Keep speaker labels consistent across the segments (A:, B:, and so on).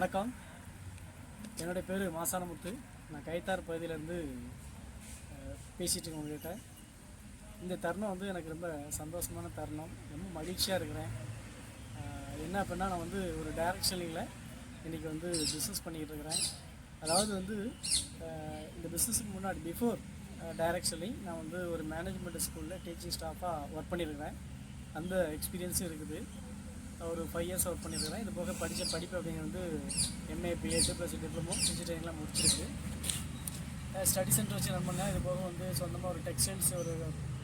A: வணக்கம். என்னுடைய பேர் மாசானமுத்து. நான் கைத்தார் பகுதியிலேருந்து பேசிகிட்டு இருக்கேன் இந்த தருணம் வந்து எனக்கு ரொம்ப சந்தோஷமான தருணம். ரொம்ப மகிழ்ச்சியாக இருக்கிறேன். என்ன அப்படின்னா நான் வந்து ஒரு டைரக்ஷனில் இன்றைக்கி வந்து பிஸ்னஸ் பண்ணிக்கிட்டு இருக்கிறேன். அதாவது வந்து இந்த பிஸ்னஸுக்கு முன்னாடி பிஃபோர் டைரக்ஷனலி நான் வந்து ஒரு மேனேஜ்மெண்ட் ஸ்கூலில் டீச்சிங் ஸ்டாஃபாக ஒர்க் பண்ணியிருக்கிறேன் அந்த எக்ஸ்பீரியன்ஸும் இருக்குது. ஒரு ஃபைவ் இயர்ஸ் ஒர்க் பண்ணியிருக்கிறேன் இது போக படித்த படிப்பு அப்படிங்கிறது வந்து எம்ஏ பிஎட் ப்ளஸ் டிப்ளமோ இன்ஜினியரிங்லாம் முடிச்சிருக்கு. ஸ்டடி சென்டர் வச்சு ரன் பண்ணேன். இது போக வந்து சொந்தமாக ஒரு டெக்ஸ்டைல்ஸ் ஒரு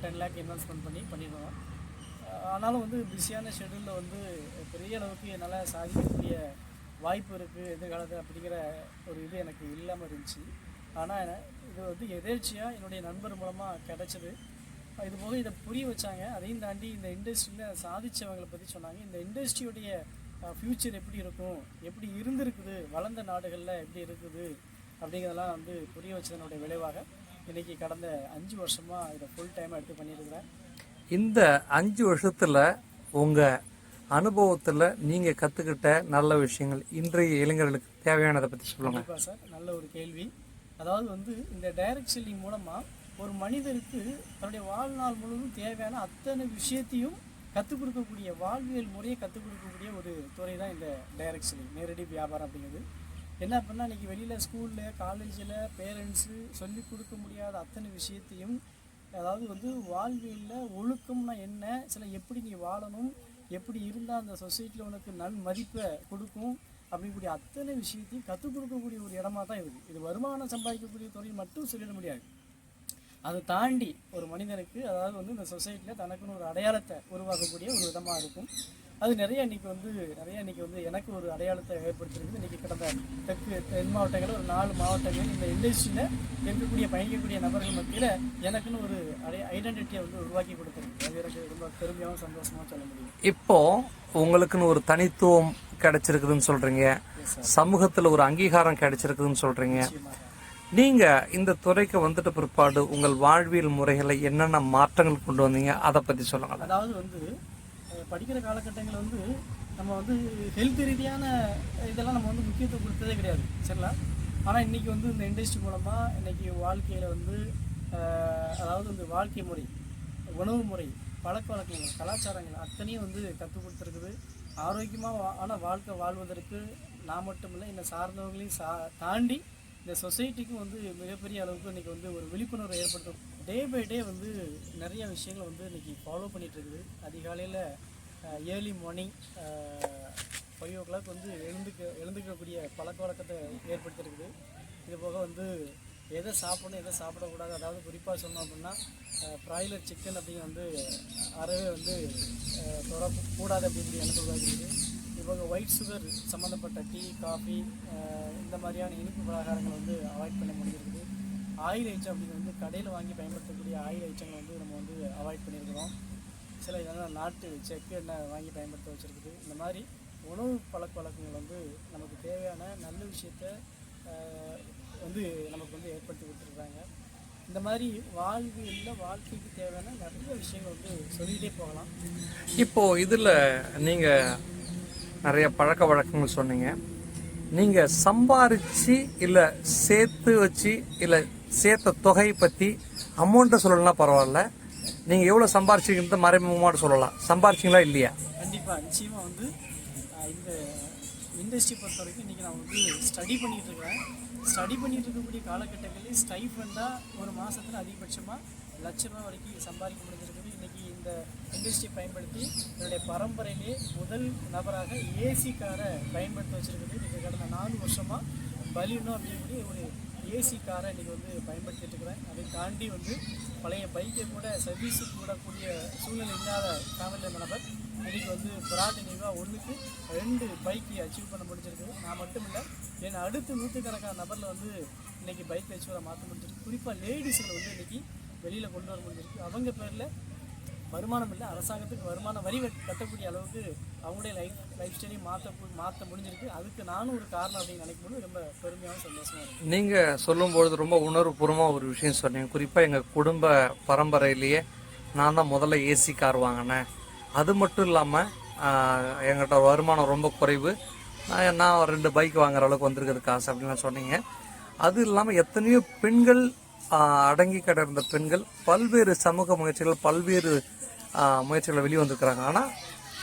A: டென் லேக் இன்வெஸ்ட்மெண்ட் பண்ணி பண்ணியிருக்கோம் ஆனாலும் வந்து பிஸியான ஷெடியூலில் வந்து பெரிய அளவுக்கு என்னால் சாதிக்கக்கூடிய வாய்ப்பு இருக்குது எதிர்காலத்தில் அப்படிங்கிற ஒரு இது எனக்கு இல்லாமல் இருந்துச்சு. ஆனால் இது வந்து எதேர்ச்சியாக என்னுடைய நண்பர் மூலமாக கிடச்சிது. இது போக இதை புரிய வச்சாங்க. அதையும் தாண்டி இந்த இண்டஸ்ட்ரியில் சாதிச்சவங்களை பற்றி சொன்னாங்க. இந்த இண்டஸ்ட்ரியுடைய ஃப்யூச்சர் எப்படி இருக்கும்? எப்படி இருந்திருக்குது? வளர்ந்த நாடுகளில் எப்படி இருக்குது? அப்படிங்கிறதெல்லாம் வந்து புரிய வச்சதனுடைய விளைவாக இன்றைக்கி கடந்த அஞ்சு வருஷமாக இதை ஃபுல் டைமாக எடுத்து பண்ணியிருக்கிறேன்.
B: இந்த அஞ்சு வருஷத்துல உங்க அனுபவத்துல நீங்க கத்துக்கிட்ட நல்ல விஷயங்கள் இன்றைய இளைஞர்களுக்கு தேவையானதை பத்தி சொல்லுங்க.
A: கண்டிப்பாக சார். நல்ல ஒரு கேள்வி. அதாவது வந்து இந்த டைரக்ட் செல்லிங் மூலமாக ஒரு மனிதருக்கு தன்னுடைய வாழ்நாள் முழுவதும் தேவையான அத்தனை விஷயத்தையும் கற்றுக் கொடுக்கக்கூடிய வாழ்வியல் முறையை கற்றுக் கொடுக்கக்கூடிய ஒரு துறை தான் இந்த டைரக்ட் நேரடி வியாபாரம் அப்படிங்கிறது. என்ன அப்படின்னா இன்றைக்கி வெளியில் ஸ்கூலில் காலேஜில் பேரண்ட்ஸு சொல்லிக் கொடுக்க முடியாத அத்தனை விஷயத்தையும் அதாவது வந்து வாழ்வியலில் ஒழுக்கம்னா என்ன சில எப்படி நீ வாழணும் எப்படி இருந்தால் அந்த சொசைட்டியில் உனக்கு நல் மதிப்பை கொடுக்கும் அப்படிக்கூடிய அத்தனை விஷயத்தையும் கற்றுக் கொடுக்கக்கூடிய ஒரு இடமா தான் இருக்குது இது வருமானம் சம்பாதிக்கக்கூடிய துறை மட்டும் சொல்லிட முடியாது. அதை தாண்டி ஒரு மனிதனுக்கு அதாவது வந்து இந்த சொசைட்டியில் தனக்குன்னு ஒரு அடையாளத்தை உருவாக்கக்கூடிய ஒரு விதமாக இருக்கும். அது நிறைய இன்னைக்கு வந்து நிறைய இன்னைக்கு வந்து எனக்கு ஒரு அடையாளத்தை ஏற்படுத்தியிருக்கு இன்னைக்கு கடந்த தெற்கு தென் மாவட்டங்களில் ஒரு நாலு மாவட்டங்கள் இந்த இண்டஸ்ட்ரியில் இருக்கக்கூடிய பயணிக்கக்கூடிய நபர்கள் மத்தியில் எனக்குன்னு ஒரு அடைய ஐடென்டிட்டியை வந்து உருவாக்கி கொடுத்துருக்கு. அது எனக்கு ரொம்ப பெருமையாகவும் சந்தோஷமாக சொல்ல முடியும்.
B: இப்போ உங்களுக்குன்னு ஒரு தனித்துவம் கிடைச்சிருக்குதுன்னு சொல்றீங்க. சமூகத்துல ஒரு அங்கீகாரம் கிடைச்சிருக்குதுன்னு சொல்றீங்க.
A: நீங்கள்
B: நீங்க இந்த துறைக்கு வந்துட்டு பிற்பாடு உங்கள் வாழ்வியல் முறைகளை என்னென்ன மாற்றங்கள் கொண்டு வந்தீங்க? அதை பத்தி சொல்லுங்க
A: அதாவது வந்து படிக்கிற காலகட்டங்களில் வந்து நம்ம வந்து ஹெல்த் ரீதியான இதெல்லாம் நம்ம வந்து முக்கியத்துவம் கொடுத்ததே கிடையாது. சரிங்களா? ஆனால் இன்றைக்கி வந்து இந்த இண்டஸ்ட்ரி மூலமாக இன்றைக்கி வாழ்க்கையில் வந்து அதாவது இந்த வாழ்க்கை முறை உணவு முறை பழக்க வழக்கங்கள் கலாச்சாரங்கள் அத்தனையும் வந்து கற்றுக் கொடுத்துருக்குது. ஆரோக்கியமாக ஆனால் வாழ்க்கை வாழ்வதற்கு நான் மட்டும் இல்லை என்னை சார்ந்தவங்களையும் சா தாண்டி இந்த சொசைட்டிக்கும் வந்து மிகப்பெரிய அளவுக்கு இன்றைக்கி வந்து ஒரு விழிப்புணர்வை ஏற்படுத்தும். டே பை டே வந்து நிறைய விஷயங்களை வந்து இன்றைக்கி ஃபாலோ பண்ணிகிட்டு இருக்குது. அதிகாலையில் early morning five o'clock வந்து எழுந்துக்க எழுந்துக்கக்கூடிய பழக்க வழக்கத்தை ஏற்படுத்தியிருக்குது. இது போக வந்து எதை சாப்பிடணும் எதை சாப்பிடக்கூடாது அதாவது குறிப்பாக சொன்னோம் அப்படின்னா ப்ராய்லர் சிக்கன் அப்படிங்க வந்து அறவே வந்து தொடக்கூடாது அப்படின்னு எனக்கு உருவாக்கிருக்கு இவங்க ஒயிட் சுகர் சம்மந்தப்பட்ட டீ காஃபி இந்த மாதிரியான இனிப்பு பலகாரங்களை வந்து அவாய்ட் பண்ண முடிஞ்சிருக்குது. ஆயில் ஐட்டம் அப்படிங்கிறது வந்து கடையில் வாங்கி பயன்படுத்தக்கூடிய ஆயில் ஐச்சங்களை வந்து நம்ம வந்து அவாய்ட் பண்ணியிருக்கிறோம். சில இதெல்லாம் நாட்டு செக்கு எண்ணெய் வாங்கி பயன்படுத்த வச்சுருக்குது. இந்த மாதிரி உணவு பழக்க வழக்கங்கள் வந்து நமக்கு தேவையான நல்ல விஷயத்த வந்து நமக்கு வந்து ஏற்படுத்தி கொடுத்துருக்காங்க. இந்த மாதிரி வாழ்வியலில் வாழ்க்கைக்கு தேவையான நிறைய விஷயங்கள் வந்து சொல்லிகிட்டே போகலாம்.
B: இப்போது இதில் நீங்கள் நிறைய பழக்க வழக்கங்கள் சொன்னீங்க. நீங்க சம்பாரிச்சு இல்ல சேர்த்து வச்சு இல்ல சேர்த்த தொகை பத்தி அமௌண்ட்டை சொல்லலாம் பரவாயில்ல. நீங்க எவ்வளவு சம்பாரிச்சிருக்கிறது மறைமுகமாக சொல்லலாம். சம்பாரிச்சிங்களா இல்லையா?
A: கண்டிப்பாக நிச்சயமாக வந்து இந்த இண்டஸ்ட்ரி பொறுத்த வரைக்கும் இன்றைக்கி நான் வந்து ஸ்டடி பண்ணிகிட்டு இருக்கிறேன் ஸ்டடி பண்ணிட்டு இருக்கக்கூடிய காலகட்டங்களில் ஸ்டைஃபண்டாக ஒரு மாதத்தில் அதிகபட்சமாக லட்ச ரூபா வரைக்கும் சம்பாதிக்க முடிஞ்சிருக்கு இந்த இண்டஸ்ட்ரியை பயன்படுத்தி என்னுடைய பரம்பரையிலே முதல் நபராக ஏசி காரை பயன்படுத்த வச்சுருக்குது இன்றைக்கி கடந்த நாலு வருஷமாக பலினோ அப்படின்னு ஒரு ஏசி காரை இன்றைக்கி வந்து பயன்படுத்திட்டு இருக்கிறேன். அதை தாண்டி வந்து பழைய பைக்கை கூட சர்வீஸுக்கு விடக்கூடிய சூழ்நிலை இல்லாத ஃபேமிலியில் இருந்த நபர் இன்றைக்கி வந்து பிராட் நினைவாக ஒன்றுக்கு ரெண்டு பைக்கு அச்சீவ் பண்ண முடிஞ்சிருக்கு நான் மட்டும் இல்லை என் அடுத்து நூற்றுக்கணக்கான நபரில் வந்து இன்றைக்கி பைக் அச்சீவரை மாற்ற முடிஞ்சிருக்கு. குறிப்பாக லேடிஸில் வந்து இன்றைக்கி வெளியில் கொண்டு வர முடிஞ்சிருக்கு. அவங்க பேரில் வருமானம் இல்லை. அரசாங்கத்துக்கு வருமான வரி கட்டக்கூடிய அளவுக்கு அவங்களுடைய லைஃப் லைஃப் ஸ்டைலையும் மாற்ற மாற்ற முடிஞ்சிருக்கு. அதுக்கு நானும் ஒரு காரணம் அப்படின்னு நினைக்கும் போது ரொம்ப பெருமையாகவும் சந்தோஷமாக இருக்கு.
B: நீங்கள் சொல்லும்பொழுது ரொம்ப உணர்வுபூர்வமாக ஒரு விஷயம் சொன்னீங்க. குறிப்பாக எங்கள் குடும்ப பரம்பரையிலேயே நான் தான் முதல்ல ஏசி கார் வாங்கினேன். அது மட்டும் இல்லாமல் எங்கிட்ட வருமானம் ரொம்ப குறைவு. நான் நான் ஒரு ரெண்டு பைக் வாங்குற அளவுக்கு வந்திருக்குது காசு அப்படின்லாம் சொன்னீங்க. அது இல்லாமல் எத்தனையோ பெண்கள் அடங்கி கிடந்த பெண்கள் பல்வேறு சமூக முயற்சிகள் பல்வேறு முயற்சிகளை வெளிவந்திருக்கிறாங்க. ஆனால்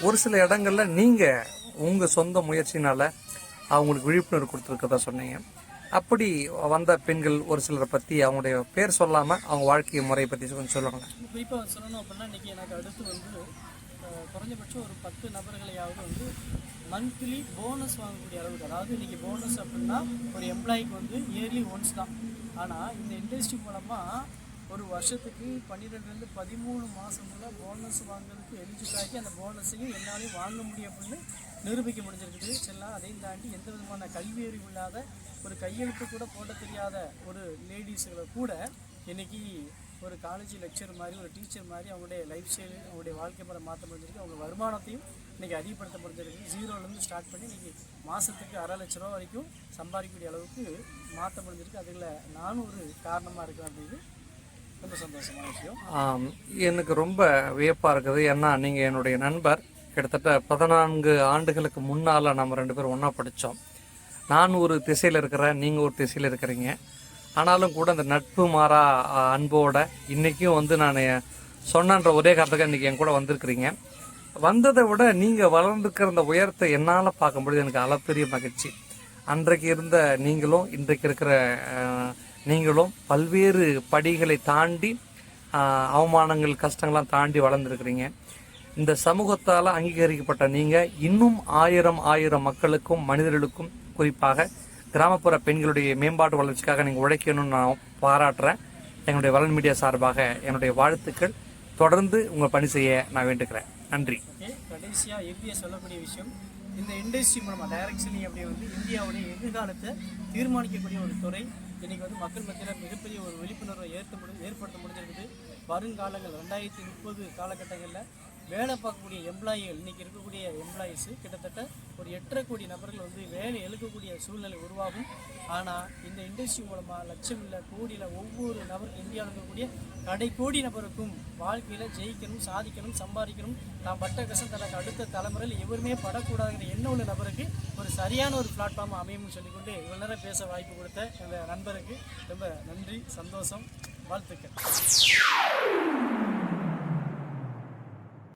B: ஒரு சில இடங்களில் நீங்கள் உங்கள் சொந்த முயற்சினால் அவங்களுக்கு விழிப்புணர்வு கொடுத்துருக்கதா சொன்னீங்க. அப்படி வந்த பெண்கள் ஒரு சிலரை பற்றி அவங்களுடைய பேர் சொல்லாமல் அவங்க வாழ்க்கை முறையை பற்றி கொஞ்சம் சொல்லுவாங்க
A: குறிப்பாக சொல்லணும் அப்படின்னா இன்றைக்கி எனக்கு அடுத்து வந்து குறைஞ்சபட்சம் ஒரு பத்து நபர்களையாவது வந்து மந்த்லி போனஸ் வாங்கக்கூடிய அளவுக்கு அதாவது இன்றைக்கி போனஸ் அப்படின்னா ஒரு எம்ப்ளாய்க்கு வந்து இயர்லி ஒன்ஸ் தான். ஆனால் இந்த இண்டஸ்ட்ரி மூலமாக ஒரு வருஷத்துக்கு பன்னிரெண்டுலேருந்து பதிமூணு மாதமுள்ள போனஸ் வாங்குறதுக்கு எலிஜிபிள் அந்த போனஸையும் என்னாலையும் வாங்க முடியும் அப்படின்னு நிரூபிக்க முடிஞ்சிருக்குது. செல்லாம் அதையும் தாண்டி எந்த விதமான கல்வி அறிவு இல்லாத ஒரு கையெழுத்து கூட போட தெரியாத ஒரு லேடிஸுகளை கூட இன்றைக்கி ஒரு காலேஜ் லெக்சர் மாதிரி ஒரு டீச்சர் மாதிரி அவங்களுடைய லைஃப் ஸ்டைல் அவங்களுடைய வாழ்க்கை முறை மாற்ற முடிஞ்சிருக்கு அவங்க வருமானத்தையும் இன்றைக்கி அதிகப்படுத்த முடிஞ்சிருக்கு ஜீரோலேருந்து ஸ்டார்ட் பண்ணி இன்றைக்கி மாதத்துக்கு அரை லட்ச ரூபா வரைக்கும் சம்பாதிக்கக்கூடிய அளவுக்கு மாற்ற முடிஞ்சிருக்கு அதில் நானும் ஒரு காரணமாக இருக்கேன் அப்படின்னு ரொம்ப சந்தோஷமான விஷயம்.
B: எனக்கு ரொம்ப வியப்பாக இருக்குது. ஏன்னா நீங்கள் என்னுடைய நண்பர். கிட்டத்தட்ட பதினான்கு ஆண்டுகளுக்கு முன்னால் நம்ம ரெண்டு பேரும் ஒன்றா படித்தோம் நான் ஒரு திசையில் இருக்கிறேன் நீங்கள் ஒரு திசையில் இருக்கிறீங்க. ஆனாலும் கூட அந்த நட்பு மாறா அன்போட இன்றைக்கும் வந்து நான் சொன்னன்ற ஒரே காரணத்துக்கு இன்றைக்கி என் கூட வந்திருக்கிறீங்க. வந்ததை விட நீங்கள் வளர்ந்துக்கிற அந்த உயரத்தை என்னால் பார்க்கும்பொழுது எனக்கு அளப்பெரிய மகிழ்ச்சி. அன்றைக்கு இருந்த நீங்களும் இன்றைக்கு இருக்கிற நீங்களும் பல்வேறு படிகளை தாண்டி அவமானங்கள் கஷ்டங்கள்லாம் தாண்டி வளர்ந்துருக்கிறீங்க. இந்த சமூகத்தால் அங்கீகரிக்கப்பட்ட நீங்கள் இன்னும் ஆயிரம் ஆயிரம் மக்களுக்கும் மனிதர்களுக்கும் குறிப்பாக கிராமப்புற பெண்களுடைய மேம்பாட்டு வளர்ச்சிக்காக நீங்கள் உழைக்கணும்னு நான் பாராட்டுறேன். எங்களுடைய வளன் மீடியா சார்பாக என்னுடைய வாழ்த்துக்கள். தொடர்ந்து உங்கள் பணி செய்ய நான் வேண்டுகிறேன். நன்றி.
A: ஓகே கடைசியாக இறுதியாக சொல்லக்கூடிய விஷயம் இந்த இண்டஸ்ட்ரி மூலமாக டைரக்ஷனி அப்படி வந்து இந்தியாவுடைய எதிர்காலத்தை தீர்மானிக்கக்கூடிய ஒரு துறை. இன்னைக்கு வந்து மக்கள் மத்தியில் மிகப்பெரிய ஒரு விழிப்புணர்வை ஏற்ப முடி ஏற்படுத்த முடிஞ்சிருக்குது. வருங்காலங்கள் ரெண்டாயிரத்தி முப்பது காலகட்டங்களில் வேலை பார்க்கக்கூடிய எம்ப்ளாயிகள் இன்னைக்கு இருக்கக்கூடிய எம்ப்ளாயிஸு கிட்டத்தட்ட ஒரு எட்டரை கோடி நபர்கள் வந்து வேலை எழுக்கக்கூடிய சூழ்நிலை உருவாகும். ஆனால் இந்த இண்டஸ்ட்ரி மூலமாக லட்சம் இல்லை கோடியில் ஒவ்வொரு நபர் இந்தியாவில் இருக்கக்கூடிய கடை கோடி நபருக்கும் வாழ்க்கையில் ஜெயிக்கணும் சாதிக்கணும் சம்பாதிக்கணும். தான் பட்ட கஷ்டம் தனக்கு அடுத்த தலைமுறையில் எவருமே படக்கூடாதுங்கிற எண்ணம் உள்ள நபருக்கு ஒரு சரியான ஒரு பிளாட்ஃபார்ம் அமையும்னு சொல்லிக்கொண்டு இவ்வளோ நேரம் பேச வாய்ப்பு கொடுத்த எங்கள் நண்பருக்கு ரொம்ப நன்றி சந்தோஷம் வாழ்த்துக்கள்.